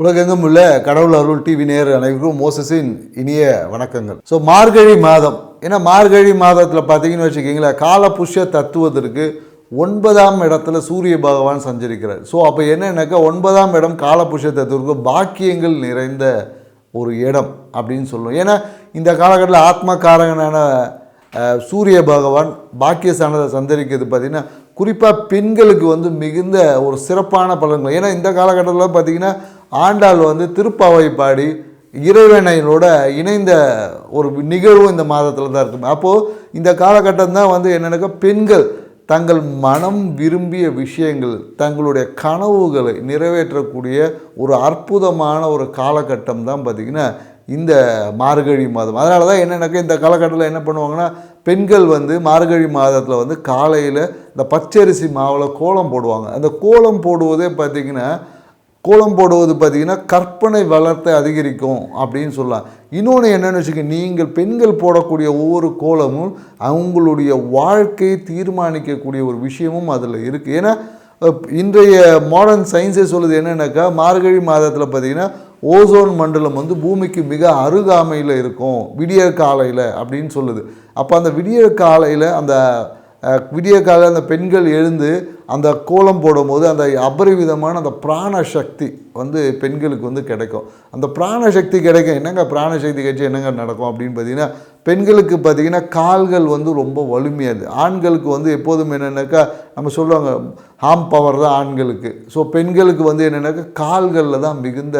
உலகெங்கும் உள்ள கடவுள் அருள் டிவி நேர் அனைவருக்கும் மோசஸின் இனிய வணக்கங்கள். ஸோ மார்கழி மாதம். ஏன்னா மார்கழி மாதத்தில் பார்த்தீங்கன்னு வச்சுக்கிங்களேன் காலபுஷ்ய தத்துவத்திற்கு ஒன்பதாம் இடத்துல சூரிய பகவான் சஞ்சரிக்கிறார். ஸோ அப்போ என்னன்னாக்கா ஒன்பதாம் இடம் காலபுஷ்ய தத்துவத்திற்கு பாக்கியங்கள் நிறைந்த ஒரு இடம் அப்படின்னு சொல்லுவோம் ஏன்னா இந்த காலகட்டத்தில் ஆத்மகாரகனான சூரிய பகவான் பாக்கியஸ்தானத்தை சந்தரிக்கிறது பார்த்திங்கன்னா குறிப்பாக பெண்களுக்கு வந்து மிகுந்த ஒரு சிறப்பான பலன்கள். ஏன்னா இந்த காலகட்டத்தில் பார்த்திங்கன்னா ஆண்டாள் வந்து திருப்பாவை பாடி இறைவனையோட இணைந்த ஒரு நிகழ்வு இந்த மாதத்தில் தான் இருக்கும் அப்போது இந்த காலகட்டம் தான் வந்து என்னென்னாக்கா பெண்கள் தங்கள் மனம் விரும்பிய விஷயங்கள் தங்களுடைய கனவுகளை நிறைவேற்றக்கூடிய ஒரு அற்புதமான ஒரு காலகட்டம் தான் பார்த்திங்கன்னா இந்த மார்கழி மாதம். அதனால தான் என்னென்னாக்கா இந்த காலகட்டத்தில் என்ன பண்ணுவாங்கன்னா பெண்கள் வந்து மார்கழி மாதத்தில் வந்து காலையில் இந்த பச்சரிசி மாவில் கோலம் போடுவாங்க. அந்த கோலம் போடுவதே பார்த்திங்கன்னா கோலம் போடுவது பார்த்திங்கன்னா கற்பனை வளர்த்தை அதிகரிக்கும் அப்படின்னு சொல்லலாம். இன்னொன்று என்னென்னு வச்சுக்க நீங்கள் பெண்கள் போடக்கூடிய ஒவ்வொரு கோலமும் அவங்களுடைய வாழ்க்கையை தீர்மானிக்கக்கூடிய ஒரு விஷயமும் அதில் இருக்குது ஏன்னா இன்றைய மாடர்ன் சயின்ஸே சொல்லுது என்னென்னாக்கா மார்கழி மாதத்தில் பார்த்திங்கன்னா ஓசோன் மண்டலம் வந்து பூமிக்கு மிக அருகாமையில் இருக்கும் விடிய காலையில் அப்படின்னு சொல்லுது. அப்போ அந்த விடிய காலையில் அந்த விடிய காலையில் அந்த பெண்கள் எழுந்து அந்த கோலம் போடும்போது அந்த அபரிவிதமான அந்த பிராண சக்தி வந்து பெண்களுக்கு வந்து கிடைக்கும். அந்த பிராண சக்தி கிடைக்கும். என்னங்க பிராண சக்தி கிடைச்சி என்னங்க நடக்கும் அப்படின்னு பார்த்தீங்கன்னா பெண்களுக்கு பார்த்தீங்கன்னா கால்கள் வந்து ரொம்ப வலிமையாது. ஆண்களுக்கு வந்து எப்போதும் என்னென்னாக்கா நம்ம சொல்லுவாங்க ஹாம் பவர் தான் ஆண்களுக்கு. ஸோ பெண்களுக்கு வந்து என்னென்னாக்கா கால்களில் தான் மிகுந்த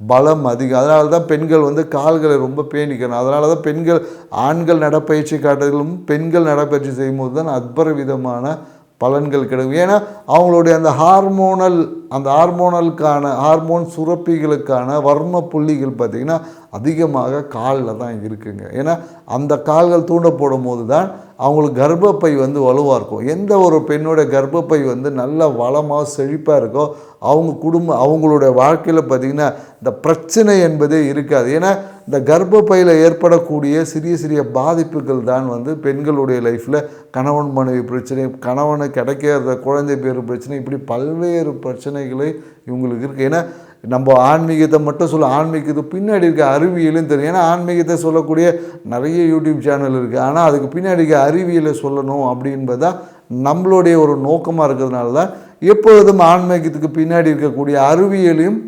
பலம் அதிகம். அதனால தான் பெண்கள் வந்து கால்களை ரொம்ப பேணிக்கணும். அதனால தான் பெண்கள் ஆண்கள் நடப்பயிற்சி காட்டுதலும் பெண்கள் நடப்பயிற்சி செய்யும்போது தான் அற்புத விதமான பலன்கள் கிடைக்கும். ஏன்னா அவங்களுடைய அந்த ஹார்மோனல் அந்த ஹார்மோனலுக்கான ஹார்மோன் சுரப்பிகளுக்கான வர்ம புள்ளிகள் பார்த்திங்கன்னா அதிகமாக காலில் தான் இருக்குங்க. ஏன்னா அந்த கால்கள் தூண்டப்படும் போது தான் அவங்களுக்கு கர்ப்பப்பை வந்து வலுவாக இருக்கும். எந்த ஒரு பெண்ணோட கர்ப்பப்பை வந்து நல்ல வளமாக செழிப்பாக இருக்கோ அவங்க குடும்பம் அவங்களுடைய வாழ்க்கையில் பார்த்திங்கன்னா இந்த பிரச்சனை என்பதே இருக்காது. ஏன்னா இந்த கர்ப்பப்பையில் ஏற்படக்கூடிய சிறிய சிறிய பாதிப்புகள் தான் வந்து பெண்களுடைய லைஃப்பில் கணவன் மனைவி பிரச்சனை கணவனை கிடைக்காத குழந்தை பேர் பிரச்சனை இப்படி பல்வேறு பிரச்சனைகளை இவங்களுக்கு இருக்குது ஏன்னா நம்ம ஆன்மீகத்தை மட்டும் சொல்ல ஆன்மீகத்துக்கு பின்னாடி இருக்க அறிவியலும் தெரியும். ஏன்னா ஆன்மீகத்தை சொல்லக்கூடிய நிறைய யூடியூப் சேனல் இருக்குது ஆனால் அதுக்கு பின்னாடி இருக்க அறிவியலை சொல்லணும் அப்படின்பது தான் நம்மளுடைய ஒரு நோக்கமாக இருக்கிறதுனால தான் எப்பொழுதும் ஆன்மீகத்துக்கு பின்னாடி இருக்கக்கூடிய அறிவியலையும்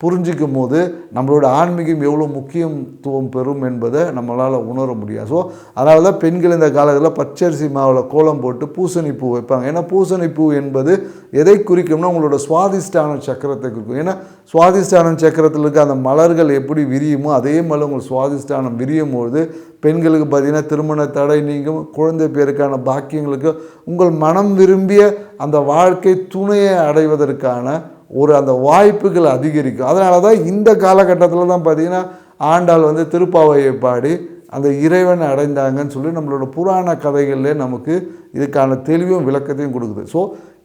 புரிஞ்சிக்கும் போது நம்மளோட ஆன்மீகம் எவ்வளோ முக்கியத்துவம் பெறும் என்பதை நம்மளால் உணர முடியாது. ஸோ அதனால தான் பெண்கள் இந்த காலத்தில் பச்சரிசி மாவில் கோலம் போட்டு பூசணி பூ வைப்பாங்க. ஏன்னா பூசணி பூ என்பது எதை குறிக்கும்னா உங்களோட சுவாதிஷ்டான சக்கரத்தை குறிக்கும். ஏன்னா சுவாதிஷ்டான சக்கரத்தில் இருக்க அந்த மலர்கள் எப்படி விரியுமோ அதே மாதிரி உங்கள் சுவாதிஷ்டானம் விரியும் பொழுது பெண்களுக்கு பார்த்தீங்கன்னா திருமண தடை நீங்கும் குழந்தை பேருக்கான பாக்கியங்களுக்கு உங்கள் மனம் விரும்பிய அந்த வாழ்க்கை துணையை அடைவதற்கான ஒரு அந்த வாய்ப்புகள் அதிகரிக்கும். அதனால தான் இந்த காலகட்டத்தில் தான் பார்த்திங்கன்னா ஆண்டாள் வந்து திருப்பாவையை பாடி அந்த இறைவன் அடைந்தாங்கன்னு சொல்லி நம்மளோட புராண கதைகள்லே நமக்கு இதுக்கான தெளிவும் விளக்கத்தையும் கொடுக்குது. ஸோ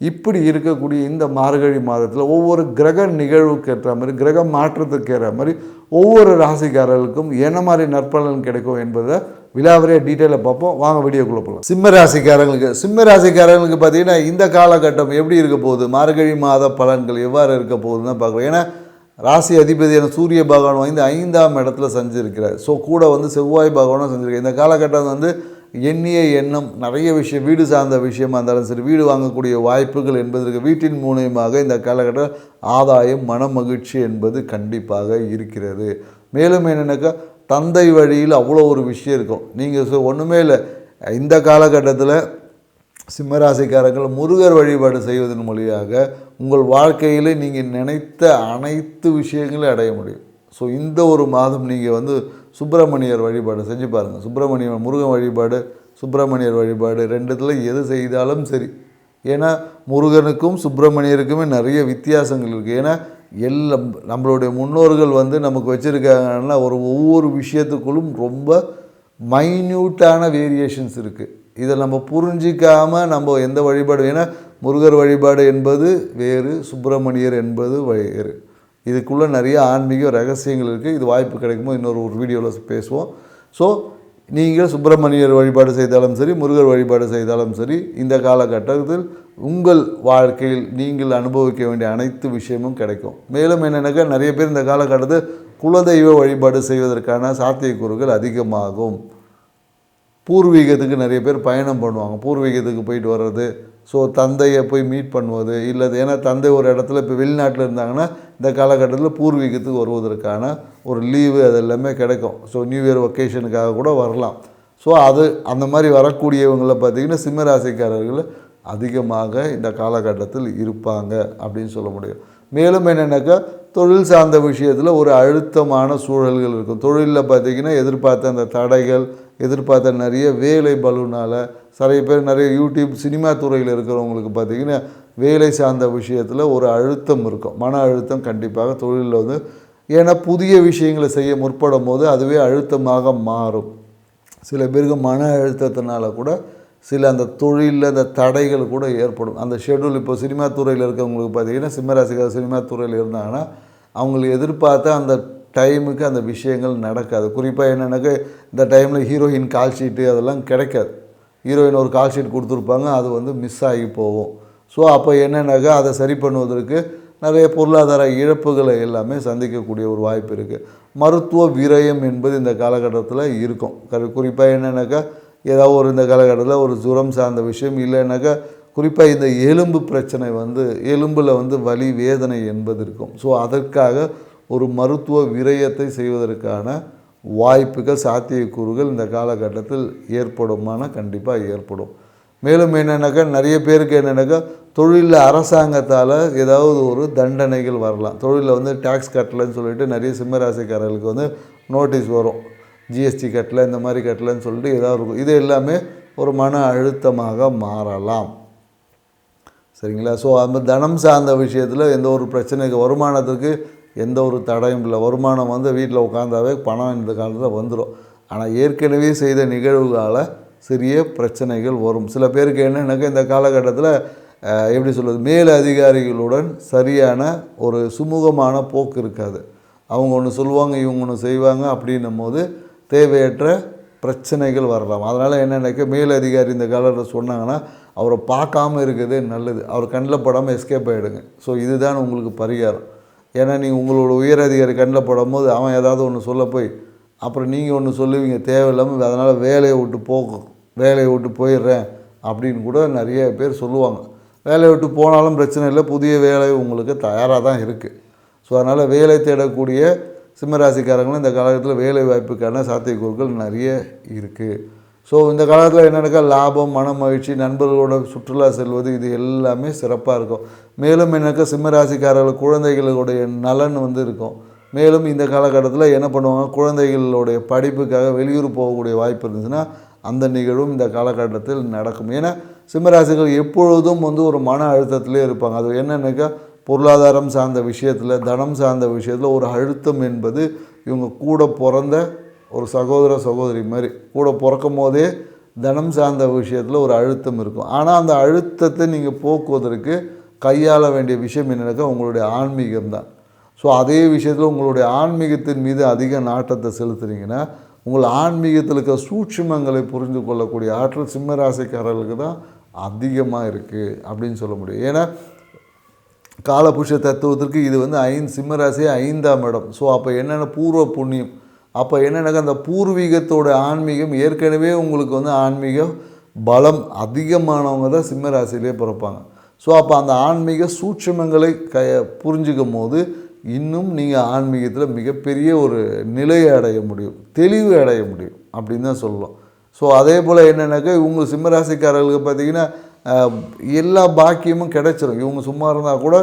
இப்படி இருக்கக்கூடிய இந்த மார்கழி மாதத்தில் ஒவ்வொரு கிரக நிகழ்வுக்கு ஏற்ற மாதிரி கிரக மாற்றத்துக்கு ஏற்ற மாதிரி ஒவ்வொரு ராசிக்காரர்களுக்கும் என்ன மாதிரி நற்பலன் கிடைக்கும் என்பதை விலாவரியாக டீட்டெயிலாக பார்ப்போம். வாங்க வீடியோக்குள்ளே போகலாம் சிம்ம ராசிக்காரங்களுக்கு சிம்ம ராசிக்காரங்களுக்கு பார்த்தீங்கன்னா இந்த காலகட்டம் எப்படி இருக்க போகுது? மார்கழி மாத பலன்கள் எவ்வாறு இருக்க போகுதுன்னு பார்க்குறோம் ஏன்னா ராசி அதிபதியான சூரிய பகவான் வந்து ஐந்தாம் இடத்துல செஞ்சுருக்கிறார். ஸோ கூட வந்து செவ்வாய் பகவானும் செஞ்சுருக்கார் இந்த காலகட்டம் வந்து எண்ணிய எண்ணம் நிறைய விஷயம் வீடு சார்ந்த விஷயமாக இருந்தாலும் சரி வீடு வாங்கக்கூடிய வாய்ப்புகள் என்பதற்கு வீட்டின் மூலியமாக இந்த காலகட்டம் ஆதாயம் மன மகிழ்ச்சி என்பது கண்டிப்பாக இருக்கிறது. மேலும் என்னென்னாக்கா தந்தை வழியில் அவ்வளோ ஒரு விஷயம் இருக்கும். நீங்கள் ஒன்றுமே இல்லை. இந்த காலகட்டத்தில் சிம்மராசிக்காரர்கள் முருகர் வழிபாடு செய்வதன் மொழியாக உங்கள் வாழ்க்கையில் நீங்கள் நினைத்த அனைத்து விஷயங்களையும் அடைய முடியும். ஸோ இந்த ஒரு மாதம் நீங்கள் வந்து சுப்பிரமணியர் வழிபாடு செஞ்சு பாருங்கள் சுப்பிரமணியர் முருகன் வழிபாடு சுப்பிரமணியர் வழிபாடு ரெண்டுத்தில் எது செய்தாலும் சரி. ஏன்னா முருகனுக்கும் சுப்பிரமணியருக்குமே நிறைய வித்தியாசங்கள் இருக்குது ஏன்னா எல்லாம் நம்மளுடைய முன்னோர்கள் வந்து நமக்கு வச்சுருக்காங்கன்னா ஒரு ஒவ்வொரு விஷயத்துக்குள்ளும் ரொம்ப மைன்யூட்டான வேரியேஷன்ஸ் இருக்குது இதை நம்ம புரிஞ்சிக்காமல் நம்ம எந்த வழிபாடு ஏன்னா முருகர் வழிபாடு என்பது வேறு சுப்பிரமணியர் என்பது வேறு. இதுக்குள்ளே நிறைய ஆன்மீக ரகசியங்கள் இருக்குது இது வாய்ப்பு கிடைக்கும்போது இன்னொரு ஒரு வீடியோவில் பேசுவோம். ஸோ நீங்கள் சுப்பிரமணியர் வழிபாடு செய்தாலும் சரி முருகர் வழிபாடு செய்தாலும் சரி இந்த காலகட்டத்தில் உங்கள் வாழ்க்கையில் நீங்கள் அனுபவிக்க வேண்டிய அனைத்து விஷயமும் கிடைக்கும். மேலும் என்னென்னாக்கா நிறைய பேர் இந்த காலகட்டத்தில் குலதெய்வ வழிபாடு செய்வதற்கான சாத்தியக்கூறுகள் அதிகமாகும். பூர்வீகத்துக்கு நிறைய பேர் பயணம் பண்ணுவாங்க. பூர்வீகத்துக்கு போயிட்டு வர்றது ஸோ தந்தையை போய் மீட் பண்ணுவது இல்லை ஏன்னா தந்தை ஒரு இடத்துல இப்போ வெளிநாட்டில் இருந்தாங்கன்னா இந்த காலகட்டத்தில் பூர்வீகத்துக்கு வருவதற்கான ஒரு லீவு அது எல்லாமே கிடைக்கும். ஸோ நியூ இயர் ஒகேஷனுக்காக கூட வரலாம். ஸோ அது அந்த மாதிரி வரக்கூடியவங்களை பார்த்திங்கன்னா சிம்மராசிக்காரர்கள் அதிகமாக இந்த காலகட்டத்தில் இருப்பாங்க அப்படின்னு சொல்ல முடியும். மேலும் என்னென்னாக்கா தொழில் சார்ந்த விஷயத்தில் ஒரு அழுத்தமான சூழல்கள் இருக்கும். தொழிலில் பார்த்திங்கன்னா எதிர்பார்த்த அந்த தடைகள் எதிர்பார்த்த நிறைய வேலை பலுனால் நிறைய பேர் நிறைய யூடியூப் சினிமா துறையில் இருக்கிறவங்களுக்கு பார்த்திங்கன்னா வேலை சார்ந்த விஷயத்தில் ஒரு அழுத்தம் இருக்கும். மன அழுத்தம் கண்டிப்பாக தொழிலில் வந்து ஏன்னா புதிய விஷயங்களை செய்ய முற்படும் போது அதுவே அழுத்தமாக மாறும். சில பேருக்கு மன அழுத்தத்தினால கூட சில அந்த தொழிலில் அந்த தடைகள் கூட ஏற்படும். அந்த ஷெட்யூல் இப்போ சினிமா துறையில் இருக்கிறவங்களுக்கு பார்த்தீங்கன்னா சிம்மராசிக்கார சினிமா துறையில் இருந்தாங்கன்னா அவங்களுக்கு எதிர்பார்த்த அந்த டைமுக்கு அந்த விஷயங்கள் நடக்காது. குறிப்பாக என்னென்னாக்கா இந்த டைமில் ஹீரோயின் கால் ஷீட்டு அதெல்லாம் கிடைக்காது. ஹீரோயின் ஒரு கால் ஷீட் கொடுத்துருப்பாங்க அது வந்து மிஸ் ஆகி போகும். ஸோ அப்போ என்னென்னாக்கா அதை சரி பண்ணுவதற்கு நிறைய பொருளாதார இழப்புகளை எல்லாமே சந்திக்கக்கூடிய ஒரு வாய்ப்பு இருக்குது மருத்துவ விரயம் என்பது இந்த காலகட்டத்தில் இருக்கும். குறிப்பாக என்னென்னாக்கா ஏதாவது ஒரு இந்த காலகட்டத்தில் ஒரு ஜுரம் சார்ந்த விஷயம் இல்லைனாக்கா குறிப்பாக இந்த எலும்பு பிரச்சனை வந்து எலும்பில் வந்து வலி வேதனை என்பது இருக்கும். ஸோ அதற்காக ஒரு மருத்துவ விரயத்தை செய்வதற்கான வாய்ப்புகள் சாத்தியக்கூறுகள் இந்த காலகட்டத்தில் ஏற்படுமான கண்டிப்பாக ஏற்படும். மேலும் என்னென்னாக்கா நிறைய பேருக்கு என்னென்னாக்கா தொழிலில் அரசாங்கத்தால் ஏதாவது ஒரு தண்டனைகள் வரலாம். தொழிலில் வந்து டேக்ஸ் கட்டலைன்னு சொல்லிட்டு நிறைய சிம்மராசிக்காரர்களுக்கு வந்து நோட்டீஸ் வரும். ஜிஎஸ்டி கட்டலை இந்த மாதிரி கட்டலைன்னு சொல்லிட்டு ஏதாவது இருக்கும். இது எல்லாமே ஒரு மன அழுத்தமாக மாறலாம். சரிங்களா? ஸோ அந்த தனம் சார்ந்த விஷயத்தில் எந்த ஒரு பிரச்சனைக்கு வருமானத்துக்கு எந்த ஒரு தடையும் இல்லை. வருமானம் வந்து வீட்டில் உட்காந்தாவே பணம் இந்த காலத்தில் வந்துடும் ஆனால் ஏற்கனவே செய்த நிகழ்வுகளால் சிறிய பிரச்சனைகள் வரும். சில பேருக்கு என்னென்னாக்கா இந்த காலகட்டத்தில் எப்படி சொல்வது மேல் அதிகாரிகளுடன் சரியான ஒரு சுமூகமான போக்கு இருக்காது. அவங்க ஒன்று சொல்லுவாங்க இவங்க ஒன்று செய்வாங்க அப்படின்னும் போது தேவையற்ற பிரச்சனைகள் வரலாம். அதனால் என்னென்னாக்கா மேல் அதிகாரி இந்த காலத்தில் சொன்னாங்கன்னா அவரை பார்க்காம இருக்கிறதே நல்லது. அவர் கண்ணில் படாமல் எஸ்கேப் ஆகிடுங்க ஸோ இதுதான் உங்களுக்கு பரிகாரம். ஏன்னா நீங்கள் உங்களோட உயர் அதிகாரி கண்ணில் படும்போது அவன் ஏதாவது ஒன்று சொல்ல போய் அப்புறம் நீங்கள் ஒன்று சொல்லுவீங்க தேவையில்லாமல் அதனால் வேலையை விட்டு போகும் வேலையை விட்டு போயிடுறேன் அப்படின்னு கூட நிறைய பேர் சொல்லுவாங்க. வேலையை விட்டு போனாலும் பிரச்சனை இல்லை புதிய வேலை உங்களுக்கு தயாராக தான் இருக்குது ஸோ அதனால் வேலை தேடக்கூடிய சிம்மராசிக்காரங்களும் இந்த காலகட்டத்தில் வேலை வாய்ப்புக்கான சாத்தியக்கூறுகள் நிறைய இருக்குது ஸோ இந்த காலத்தில் என்னென்னாக்கா லாபம் மன மகிழ்ச்சி நண்பர்களோட சுற்றுலா செல்வது இது எல்லாமே சிறப்பாக இருக்கும். மேலும் என்னக்கா சிம்மராசிக்காரர்கள் குழந்தைகளுடைய நலன் வந்து இருக்கும். மேலும் இந்த காலகட்டத்தில் என்ன பண்ணுவாங்க? குழந்தைகளுடைய படிப்புக்காக வெளியூர் போகக்கூடிய வாய்ப்பு இருந்துச்சுன்னா அந்த நிகழ்வும் இந்த காலகட்டத்தில் நடக்கும். ஏன்னா சிம்மராசிகள் எப்பொழுதும் வந்து ஒரு மன அழுத்தத்திலே இருப்பாங்க. அது என்னென்னாக்கா பொருளாதாரம் சார்ந்த விஷயத்தில் தனம் சார்ந்த விஷயத்தில் ஒரு அழுத்தம் என்பது இவங்க கூட பிறந்த ஒரு சகோதர சகோதரி மாதிரி கூட பிறக்கும் போதே தனம் சார்ந்த விஷயத்தில் ஒரு அழுத்தம் இருக்கும். ஆனால் அந்த அழுத்தத்தை நீங்கள் போக்குவதற்கு கையாள வேண்டிய விஷயம் என்னென்னாக்கா உங்களுடைய ஆன்மீகம் தான். ஸோ அதே விஷயத்தில் உங்களுடைய ஆன்மீகத்தின் மீது அதிக நாட்டத்தை செலுத்துனீங்கன்னா உங்கள் ஆன்மீகத்தில் இருக்க சூட்சுமங்களை புரிந்து கொள்ளக்கூடிய ஆற்றல் சிம்மராசிக்காரர்களுக்கு தான் அதிகமாக இருக்குது அப்படின்னு சொல்ல முடியும். ஏன்னா காலபுஷ தத்துவத்திற்கு இது வந்து ஐந்து சிம்மராசி ஐந்தாம் இடம். ஸோ அப்போ என்னென்ன பூர்வ புண்ணியம் அப்போ என்னென்னாக்கா அந்த பூர்வீகத்தோட ஆன்மீகம் ஏற்கனவே உங்களுக்கு வந்து ஆன்மீக பலம் அதிகமானவங்க தான் சிம்மராசியிலே பிறப்பாங்க. ஸோ அப்போ அந்த ஆன்மீக சூட்சுமங்களை க புரிஞ்சுக்கும் போது இன்னும் நீங்கள் ஆன்மீகத்தில் மிகப்பெரிய ஒரு நிலையை அடைய முடியும் தெளிவு அடைய முடியும் அப்படின்னு தான் சொல்லலாம் ஸோ அதே போல் என்னென்னாக்கா இவங்க சிம்மராசிக்காரர்களுக்கு பார்த்தீங்கன்னா எல்லா பாக்கியமும் கிடைச்சிரும். இவங்க சும்மா இருந்தால் கூட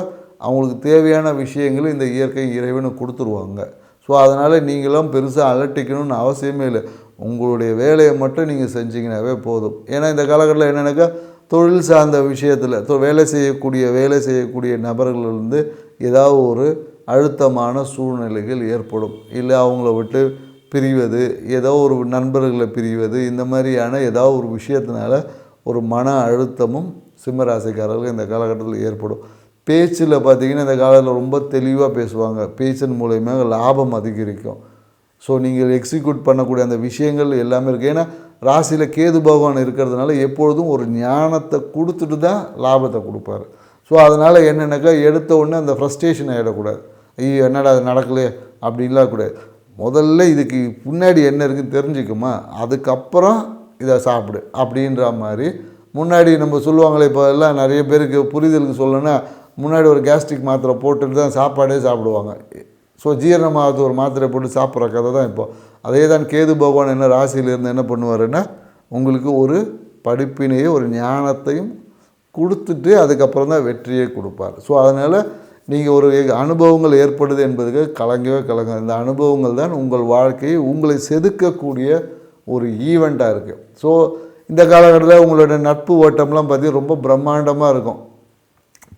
அவங்களுக்கு தேவையான விஷயங்களை இந்த இயற்கை இறைவனை கொடுத்துருவாங்க. ஸோ அதனால் நீங்களும் பெருசாக அலட்டிக்கணும்னு அவசியமே இல்லை. உங்களுடைய வேலையை மட்டும் நீங்கள் செஞ்சிங்கனாவே போதும். ஏன்னா இந்த காலகட்டத்தில் என்னென்னாக்கா தொழில் சார்ந்த விஷயத்தில் தொ வேலை செய்யக்கூடிய வேலை செய்யக்கூடிய நபர்கள்லேருந்து ஏதாவது ஒரு அழுத்தமான சூழ்நிலைகள் ஏற்படும். இல்லை அவங்கள விட்டு பிரிவது ஏதோ ஒரு நண்பர்களை பிரிவது இந்த மாதிரியான ஏதாவது ஒரு விஷயத்தினால ஒரு மன அழுத்தமும் சிம்மராசிக்காரர்கள் இந்த காலகட்டத்தில் ஏற்படும். பேச்சில் பார்த்தீங்கன்னா இந்த காலத்தில் ரொம்ப தெளிவாக பேசுவாங்க. பேச்சின் மூலயமா லாபம் அதிகரிக்கும். ஸோ நீங்கள் எக்ஸிக்யூட் பண்ணக்கூடிய அந்த விஷயங்கள் எல்லாமே இருக்குது ஏன்னா ராசியில் கேது பகவான் இருக்கிறதுனால எப்பொழுதும் ஒரு ஞானத்தை கொடுத்துட்டு தான் லாபத்தை கொடுப்பாரு. ஸோ அதனால் என்னென்னாக்கா எடுத்த உடனே அந்த ஃப்ரஸ்ட்ரேஷன் ஆகிடக்கூடாது ஐயோ என்னடா அது நடக்கலையே? அப்படின்லாம் கூடாது. முதல்ல இதுக்கு முன்னாடி என்ன இருக்குன்னு தெரிஞ்சுக்குமா? அதுக்கப்புறம் இதை சாப்பிடு. அப்படின்ற மாதிரி முன்னாடி நம்ம சொல்லுவாங்களே இப்போ எல்லாம் நிறைய பேருக்கு புரிதலுக்கு சொல்லணும்னா முன்னாடி ஒரு கேஸ்ட்ரிக் மாத்திரை போட்டுட்டு தான் சாப்பாடே சாப்பிடுவாங்க. ஸோ ஜீரணமாகறது ஒரு மாத்திரை போட்டு சாப்பிட்ற கதை தான் இப்போ. அதே தான் கேது பகவான் என்ன ராசியிலேருந்து என்ன பண்ணுவாருன்னா உங்களுக்கு ஒரு படிப்பினையும் ஒரு ஞானத்தையும் கொடுத்துட்டு அதுக்கப்புறம் தான் வெற்றியை கொடுப்பார். ஸோ அதனால் நீங்கள் ஒரு அனுபவங்கள் ஏற்படுது என்பதுக்கு கலங்கவே கலங்க இந்த அனுபவங்கள் தான் உங்கள் வாழ்க்கையை உங்களை செதுக்கக்கூடிய ஒரு ஈவெண்ட்டாக இருக்குது ஸோ இந்த காலகட்டத்தில் உங்களோட நட்பு ஓட்டம்லாம் பார்த்தீங்கன்னா ரொம்ப பிரம்மாண்டமாக இருக்கும்.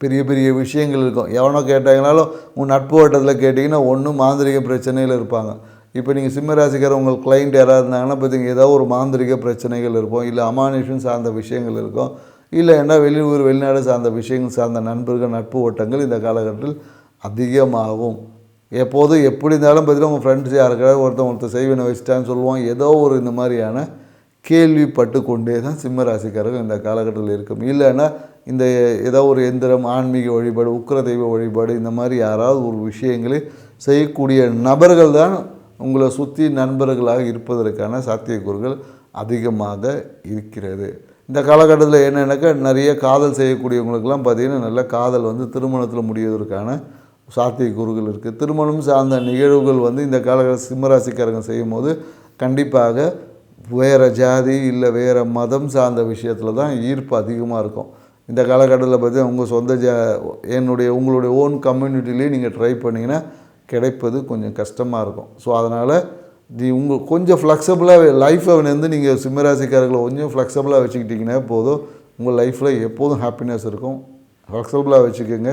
பெரிய பெரிய விஷயங்கள் இருக்கும். எவனோ கேட்டாங்கனாலும் உங்கள் நட்பு வட்டத்தில் கேட்டிங்கன்னா ஒன்றும் மாந்திரிக பிரச்சனையில் இருப்பாங்க. இப்போ நீங்கள் சிம்மராசிக்கார உங்கள் கிளைண்ட் யாராக இருந்தாங்கன்னா பார்த்தீங்கன்னா ஏதோ ஒரு மாந்திரிக பிரச்சனைகள் இருக்கும். இல்லை அமானுஷன் சார்ந்த விஷயங்கள் இருக்கும். இல்லை என்ன வெளியூர் வெளிநாடு சார்ந்த விஷயங்கள் சார்ந்த நண்பர்கள் நட்பு ஓட்டங்கள் இந்த காலகட்டத்தில் அதிகமாகும். எப்போதும் எப்படி இருந்தாலும் பார்த்தீங்கன்னா உங்கள் ஃப்ரெண்ட்ஸ் யாருக்காவது ஒருத்தன் ஒருத்தர் செய்வினை வச்சுட்டான்னு சொல்லுவோம் ஏதோ ஒரு இந்த மாதிரியான கேள்விப்பட்டு கொண்டே தான் சிம்ம ராசிக்காரர்கள் இந்த காலகட்டத்தில் இருக்கும். இல்லைன்னா இந்த ஏதோ ஒரு எந்திரம் ஆன்மீக வழிபாடு உக்கிர தெய்வ வழிபாடு இந்த மாதிரி யாராவது ஒரு விஷயங்களை செய்யக்கூடிய நபர்கள் தான் உங்களை சுற்றி நண்பர்களாக இருப்பதற்கான சாத்தியக்கூறுகள் அதிகமாக இருக்கிறது. இந்த காலகட்டத்தில் என்னென்னாக்கா நிறைய காதல் செய்யக்கூடியவங்களுக்கெல்லாம் பார்த்திங்கன்னா நல்ல காதல் வந்து திருமணத்தில் முடிவதற்கான சாத்தியக்கூறுகள் இருக்குது திருமணம் சார்ந்த நிகழ்வுகள் வந்து இந்த காலகட்ட சிம்மராசிக்காரங்க செய்யும் போது கண்டிப்பாக வேறு ஜாதி இல்லை வேறு மதம் சார்ந்த விஷயத்தில் தான் ஈர்ப்பு அதிகமாக இருக்கும். இந்த காலகட்டத்தில் பார்த்தீங்கன்னா உங்கள் சொந்த ஜா என்னுடைய உங்களுடைய ஓன் கம்யூனிட்டிலேயே நீங்கள் ட்ரை பண்ணிங்கன்னா கிடைப்பது கொஞ்சம் கஷ்டமாக இருக்கும். ஸோ அதனால் நீ உங்கள் கொஞ்சம் ஃப்ளெக்சபிளாக லைஃப்பை வந்து நீங்கள் சிம்மராசிக்காரர்களை கொஞ்சம் ஃப்ளெக்சபிளாக வச்சுக்கிட்டிங்கன்னா போதும். உங்கள் லைஃப்பில் எப்போதும் ஹாப்பினஸ் இருக்கும். ஃப்ளெக்சபிளாக வச்சுக்கோங்க.